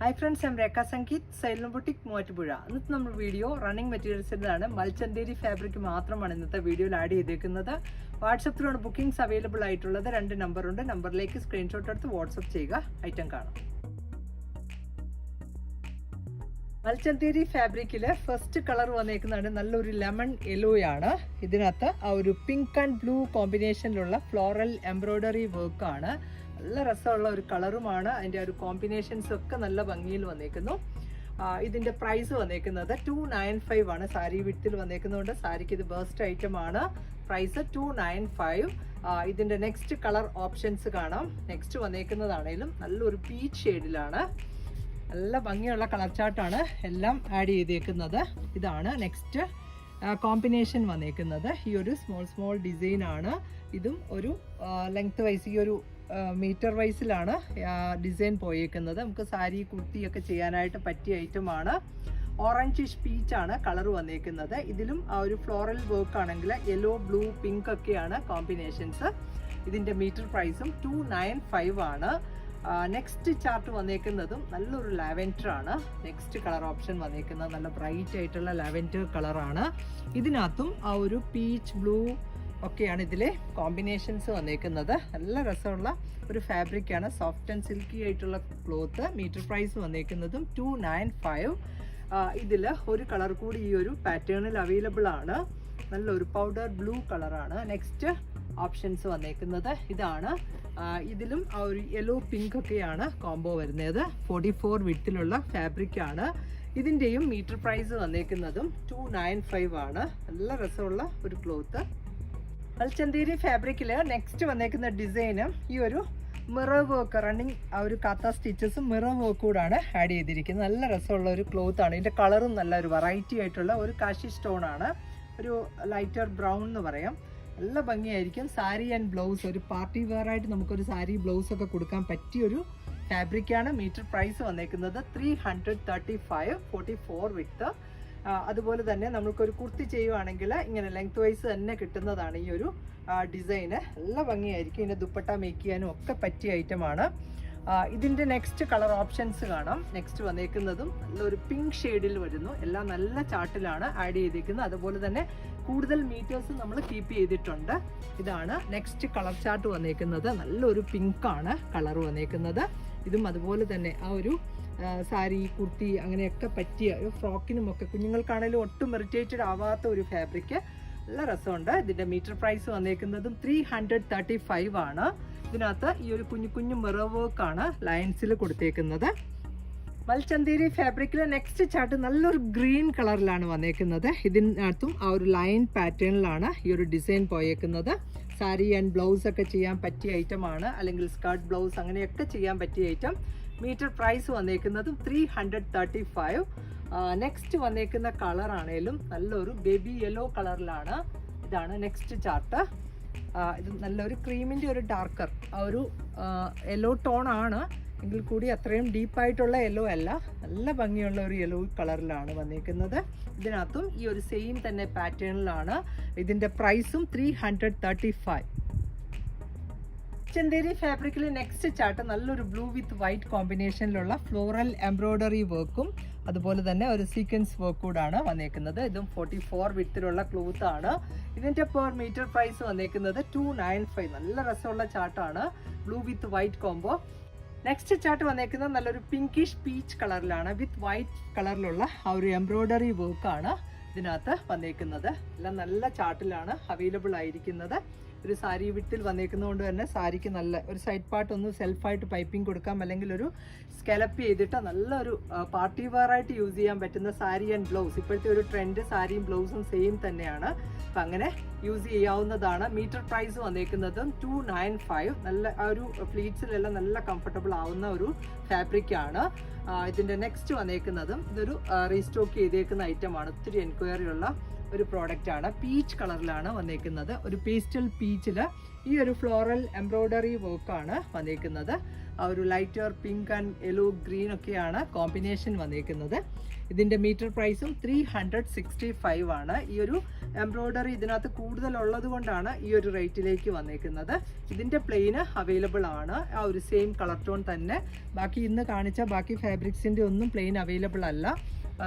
Hi friends M Rekha Sangeeth സൈലം boutique Muvattupuzha ഇന്നത്തെ നമ്മുടെ വീഡിയോ റണ്ണിങ് മെറ്റീരിയൽസിന്റെതാണ് മൽച്ചന്തേരി ഫാബ്രിക് മാത്രമാണ് ഇന്നത്തെ വീഡിയോയിൽ ആഡ് ചെയ്തേക്കുന്നത്. വാട്സപ്പിലാണ് ബുക്കിംഗ്സ് അവൈലബിൾ ആയിട്ടുള്ളത് രണ്ട് നമ്പറുണ്ട് നമ്പറിലേക്ക് സ്ക്രീൻഷോട്ട് എടുത്ത് വാട്സപ്പ് ചെയ്യുക. ഐറ്റം കാണാം. മൽച്ചന്തേരി ഫാബ്രിക്കിൽ ഫസ്റ്റ് കളർ വന്നേക്കുന്നതാണ്. നല്ലൊരു ലെമൺ യെല്ലോ ആണ്. ഇതിനകത്ത് ആ ഒരു പിങ്ക് ആൻഡ് ബ്ലൂ കോമ്പിനേഷനിലുള്ള ഫ്ലോറൽ എംബ്രോയ്ഡറി വർക്കാണ് നല്ല രസമുള്ള ഒരു കളറുമാണ്. അതിന്റെ ഒരു കോമ്പിനേഷൻസ് ഒക്കെ നല്ല ഭംഗിയിൽ വന്നേക്കുന്നു. ഇതിന്റെ പ്രൈസ് വന്നേക്കുന്നത് ടു നയൻ ഫൈവ് ആണ്. സാരി വിട്ടിൽ വന്നേക്കുന്നതുകൊണ്ട് സാരിക്ക് ഇത് ബേസ്റ്റ് ഐറ്റം ആണ്. പ്രൈസ് ടു നയൻ ഫൈവ് ഇതിന്റെ നെക്സ്റ്റ് കളർ ഓപ്ഷൻസ് കാണാം. നെക്സ്റ്റ് വന്നേക്കുന്നതാണേലും നല്ലൊരു പീച്ച് ഷെയ്ഡിലാണ് നല്ല ഭംഗിയുള്ള കളർ ചാർട്ടാണ് എല്ലാം ആഡ് ചെയ്തേക്കുന്നത്. ഇതാണ് നെക്സ്റ്റ് കോമ്പിനേഷൻ വന്നേക്കുന്നത്. ഈ ഒരു സ്മോൾ സ്മോൾ ഡിസൈൻ ആണ്. ഇതും ഒരു ലെങ്ത് വൈസ് ഈ ഒരു മീറ്റർ വൈസിലാണ് ഡിസൈൻ പോയേക്കുന്നത്. നമുക്ക് സാരി കുർത്തിയൊക്കെ ചെയ്യാനായിട്ട് പറ്റിയ ഐറ്റമാണ് ഓറഞ്ച് പീച്ച് ആണ് കളർ വന്നേക്കുന്നത്. ഇതിലും ആ ഒരു ഫ്ലോറൽ വർക്ക് ആണെങ്കിൽ യെല്ലോ ബ്ലൂ പിങ്ക് ഒക്കെയാണ് കോമ്പിനേഷൻസ് ഇതിന്റെ മീറ്റർ പ്രൈസും ടു നയൻ ഫൈവ് ആണ്. നെക്സ്റ്റ് ചാർട്ട് വന്നേക്കുന്നതും നല്ലൊരു ലാവൻഡർ ആണ്. നെക്സ്റ്റ് കളർ ഓപ്ഷൻ വന്നേക്കുന്നത് നല്ല ബ്രൈറ്റ് ആയിട്ടുള്ള ലാവൻഡർ കളറാണ് ഇതിനകത്തും ആ ഒരു പീച്ച് ബ്ലൂ ഒക്കെയാണ് ഇതിലെ കോമ്പിനേഷൻസ് വന്നേക്കുന്നത്. നല്ല രസമുള്ള ഒരു ഫാബ്രിക്കാണ് സോഫ്റ്റ് ആൻഡ് സിൽക്കി ആയിട്ടുള്ള ക്ലോത്ത് മീറ്റർ പ്രൈസ് വന്നേക്കുന്നതും ടു നയൻ ഫൈവ് ഇതിൽ ഒരു കളർ കൂടി ഈ ഒരു പാറ്റേണിൽ അവൈലബിൾ ആണ്. നല്ലൊരു പൗഡർ ബ്ലൂ കളറാണ് നെക്സ്റ്റ് ഓപ്ഷൻസ് വന്നേക്കുന്നത് ഇതാണ്. ഇതിലും ആ ഒരു യെല്ലോ പിങ്ക് ഒക്കെയാണ് കോംബോ വരുന്നത്. ഫോർട്ടി ഫോർ വിട്ടിലുള്ള ഫാബ്രിക് ആണ്. ഇതിന്റെയും മീറ്റർ പ്രൈസ് വന്നേക്കുന്നതും ടു നയൻ ഫൈവ് ആണ്. നല്ല രസമുള്ള ഒരു ക്ലോത്ത് അൽച്ചന്തേരി ഫാബ്രിക്കിൽ നെക്സ്റ്റ് വന്നേക്കുന്ന ഡിസൈനും ഈ ഒരു മിറർ വർക്ക് റണ്ണിങ് ആ ഒരു കാത്ത സ്റ്റിച്ചസും മിറർ വർക്ക് കൂടാണ് ആഡ് ചെയ്തിരിക്കുന്നത്. നല്ല രസമുള്ള ഒരു ക്ലോത്ത് ആണ്. ഇതിന്റെ കളറും നല്ല ഒരു വെറൈറ്റി ആയിട്ടുള്ള ഒരു കാശി സ്റ്റോൺ ആണ്. ഒരു ലൈറ്റർ ബ്രൗൺ എന്ന് പറയാം. നല്ല ഭംഗിയായിരിക്കും. സാരി ആൻഡ് ബ്ലൗസ് ഒരു പാർട്ടി വെയർ ആയിട്ട് നമുക്കൊരു സാരി ബ്ലൗസ് ഒക്കെ കൊടുക്കാൻ പറ്റിയൊരു ഫാബ്രിക്കാണ് മീറ്റർ പ്രൈസ് വന്നേക്കുന്നത് three hundred thirty five forty four width അതുപോലെ തന്നെ നമ്മൾക്കൊരു കുർത്തി ചെയ്യുവാണെങ്കിൽ ഇങ്ങനെ ലെങ്ത് വൈസ് തന്നെ കിട്ടുന്നതാണ് ഈ ഒരു ഡിസൈന് നല്ല ഭംഗിയായിരിക്കും. ഇതിന്റെ ദുപ്പട്ട മേക്ക് ചെയ്യാനും ഒക്കെ പറ്റിയ ഐറ്റമാണ് ഇതിന്റെ നെക്സ്റ്റ് കളർ ഓപ്ഷൻസ് കാണാം. നെക്സ്റ്റ് വന്നേക്കുന്നതും നല്ലൊരു പിങ്ക് ഷെയ്ഡിൽ വരുന്നു. എല്ലാം നല്ല ചാട്ടിലാണ് ആഡ് ചെയ്തിരിക്കുന്നത് അതുപോലെ തന്നെ കൂടുതൽ മീറ്റേഴ്സ് നമ്മൾ കീപ്പ് ചെയ്തിട്ടുണ്ട്. ഇതാണ് നെക്സ്റ്റ് കളർ ചാർട്ട് വന്നേക്കുന്നത്. നല്ലൊരു പിങ്ക് ആണ് കളർ വന്നേക്കുന്നത്. ഇതും അതുപോലെ തന്നെ ആ ഒരു സാരി കുർത്തി അങ്ങനെയൊക്കെ പറ്റിയ ഒരു ഫ്രോക്കിനും ഒക്കെ കുഞ്ഞുങ്ങൾക്കാണെങ്കിലും ഒട്ടും ഇറിറ്റേറ്റഡ് ആവാത്ത ഒരു ഫാബ്രിക് നല്ല രസമുണ്ട്. ഇതിന്റെ മീറ്റർ പ്രൈസ് വന്നേക്കുന്നതും ത്രീ ഹൺഡ്രഡ് തേർട്ടി ഫൈവ് ആണ്. ഇതിനകത്ത് ഈ ഒരു കുഞ്ഞു കുഞ്ഞു മിറർ വർക്ക് ആണ് ലൈൻസിൽ കൊടുത്തേക്കുന്നത്. മൽച്ചന്തേരി ഫാബ്രിക്കിലെ നെക്സ്റ്റ് ചാർട്ട് നല്ലൊരു ഗ്രീൻ കളറിലാണ് വന്നേക്കുന്നത്. ഇതിനകത്തും ആ ഒരു ലൈൻ പാറ്റേണിലാണ് ഈ ഒരു ഡിസൈൻ പോയേക്കുന്നത്. സാരി ആൻഡ് ബ്ലൗസ് ഒക്കെ ചെയ്യാൻ പറ്റിയ ഐറ്റം ആണ്. അല്ലെങ്കിൽ സ്കർട്ട് ബ്ലൗസ് അങ്ങനെയൊക്കെ ചെയ്യാൻ പറ്റിയ item metre price വന്നേക്കുന്നതും three hundred thirty five next വന്നേക്കുന്ന കളർ ആണേലും നല്ലൊരു ബേബി യെല്ലോ കളറിലാണ് ഇതാണ് നെക്സ്റ്റ് ചാർട്ട് ഇത് നല്ലൊരു ക്രീമിന്റെ ഒരു ഡാർക്കർ ആ ഒരു യെല്ലോ ടോൺ ആണ്. എങ്കിൽ കൂടി അത്രയും ഡീപ്പായിട്ടുള്ള യെല്ലോ അല്ല നല്ല ഭംഗിയുള്ള ഒരു യെല്ലോ കളറിലാണ് വന്നിരിക്കുന്നത് ഇതിനകത്തും ഈ ഒരു സെയിം തന്നെ പാറ്റേണിലാണ് ഇതിന്റെ പ്രൈസും three hundred thirty five Chanderi ഫാബ്രിക്കിൽ നെക്സ്റ്റ് ചാർട്ട് നല്ലൊരു ബ്ലൂ വിത്ത് വൈറ്റ് കോമ്പിനേഷനിലുള്ള ഫ്ലോറൽ എംബ്രോയ്ഡറി വർക്കും അതുപോലെ തന്നെ ഒരു സീക്വൻസ് വർക്ക് കൂടാണ് വന്നേക്കുന്നത്. ഇതും ഫോർട്ടി ഫോർ വിത്തിലുള്ള ക്ലോത്ത് ആണ്. ഇതിന്റെ പെർ മീറ്റർ പ്രൈസ് വന്നേക്കുന്നത് ടു നയൻ ഫൈവ് നല്ല രസമുള്ള ചാർട്ടാണ് blue with white combo next chart വന്നേക്കുന്നത് നല്ലൊരു പിങ്കിഷ് പീച്ച് കളറിലാണ് വിത്ത് വൈറ്റ് കളറിലുള്ള ആ ഒരു എംബ്രോയ്ഡറി വർക്കാണ് ഇതിനകത്ത് വന്നേക്കുന്നത്. എല്ലാം നല്ല ചാർട്ടിലാണ് അവൈലബിൾ ആയിരിക്കുന്നത്. ഒരു സാരി വിട്ടിൽ വന്നേക്കുന്നതുകൊണ്ട് തന്നെ സാരിക്ക് നല്ല ഒരു സൈഡ് പാർട്ട് ഒന്ന് സെൽഫായിട്ട് പൈപ്പിംഗ് കൊടുക്കാം. അല്ലെങ്കിൽ ഒരു സ്കെലപ്പ് ചെയ്തിട്ട് നല്ലൊരു പാർട്ടി വെയർ ആയിട്ട് യൂസ് ചെയ്യാൻ പറ്റുന്ന സാരി ആൻഡ് ബ്ലൗസ് ഇപ്പോഴത്തെ ഒരു ട്രെൻഡ് സാരിയും ബ്ലൗസും സെയിം തന്നെയാണ്. അപ്പം അങ്ങനെ യൂസ് ചെയ്യാവുന്നതാണ്. മീറ്റർ പ്രൈസ് വന്നേക്കുന്നതും ടു നയൻ ഫൈവ് നല്ല ആ ഒരു ഫ്ലീറ്റ്സിലെല്ലാം നല്ല കംഫർട്ടബിൾ ആവുന്ന ഒരു ഫാബ്രിക് ആണ്. ആ, ഇതിന്റെ നെക്സ്റ്റ് വന്നേക്കുന്നതും ഇതൊരു റീസ്റ്റോക്ക് ചെയ്തേക്കുന്ന ആണ്. ഒത്തിരി എൻക്വയറി ഉള്ള ഒരു പ്രോഡക്റ്റ് ആണ്. പീച്ച് കളറിലാണ് വന്നേക്കുന്നത്. ഒരു പേസ്റ്റൽ പീച്ചിൽ ഈ ഒരു ഫ്ലോറൽ എംബ്രോയ്ഡറി വർക്കാണ് വന്നേക്കുന്നത് ആ ഒരു lighter pink and yellow green ഒക്കെയാണ് കോമ്പിനേഷൻ വന്നേക്കുന്നത് ഇതിന്റെ മീറ്റർ പ്രൈസും ത്രീ ഹൺഡ്രഡ് സിക്സ്റ്റി ഫൈവ് ആണ്. ഈ ഒരു എംബ്രോയ്ഡറി ഇതിനകത്ത് കൂടുതൽ ഉള്ളത് കൊണ്ടാണ് ഈ ഒരു റേറ്റിലേക്ക് വന്നേക്കുന്നത് ഇതിന്റെ പ്ലെയിന് അവൈലബിൾ ആണ്. ആ ഒരു സെയിം കളർ ടോൺ തന്നെ. ബാക്കി ഇന്ന് കാണിച്ച ബാക്കി ഫാബ്രിക്സിന്റെ ഒന്നും പ്ലെയിൻ അവൈലബിൾ അല്ല.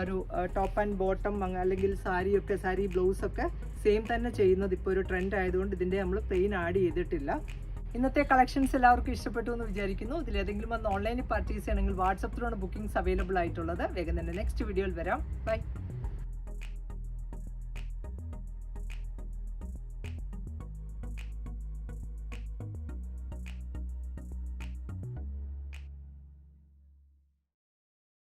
ഒരു ടോപ്പ് ആൻഡ് ബോട്ടം അല്ലെങ്കിൽ സാരിയൊക്കെ സാരി ബ്ലൗസൊക്കെ സെയിം തന്നെ ചെയ്യുന്നത്. ഇപ്പോൾ ഒരു ട്രെൻഡ് ആയതുകൊണ്ട് ഇതിന്റെ നമ്മൾ പ്ലെയിൻ ആഡ് ചെയ്തിട്ടില്ല. ഇന്നത്തെ കളക്ഷൻസ് എല്ലാവർക്കും ഇഷ്ടപ്പെട്ടു എന്ന് വിചാരിക്കുന്നു. ഇതിൽ ഇതിലേതെങ്കിലും ഒന്ന് ഓൺലൈനിൽ പർച്ചേസ് ചെയ്യണമെങ്കിൽ വാട്സപ്പിലാണ് ബുക്കിംഗ്സ് അവൈലബിൾ ആയിട്ടുള്ളത്. വേഗം തന്നെ നെക്സ്റ്റ് വീഡിയോയിൽ വരാം. ബൈ